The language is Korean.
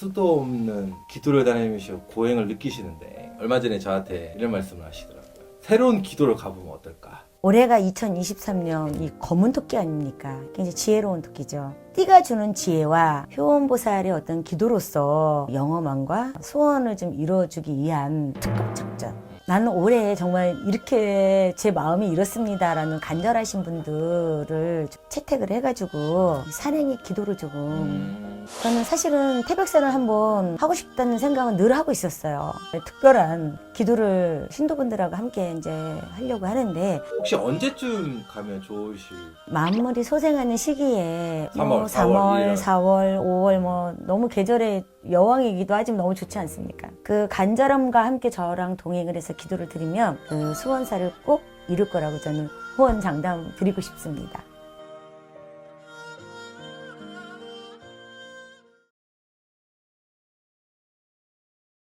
수도 없는 기도를 다니면서 고행을 느끼시는데 얼마 전에 저한테 이런 말씀을 하시더라고요. 새로운 기도를 가보면 어떨까? 올해가 2023년 이 검은 토끼 아닙니까? 굉장히 지혜로운 토끼죠. 띠가 주는 지혜와 효원보살의 어떤 기도로서 영험함과 소원을 좀 이루어주기 위한 특급 작전. 나는 올해 정말 이렇게 제 마음이 이렇습니다라는 간절하신 분들을 좀 채택을 해가지고 산행의 기도를 조금 음, 저는 사실은 태백산을 한번 하고 싶다는 생각은 늘 하고 있었어요. 특별한 기도를 신도분들하고 함께 이제 하려고 하는데 혹시 언제쯤 가면 좋으실? 만물이 소생하는 시기에 뭐 3월, 4월, 3월, 4월, 5월 뭐 너무 계절의 여왕이기도 하지만 너무 좋지 않습니까? 그 간절함과 함께 저랑 동행을 해서 기도를 드리면 그 수원사를 꼭 이룰 거라고 저는 후원 장담 드리고 싶습니다.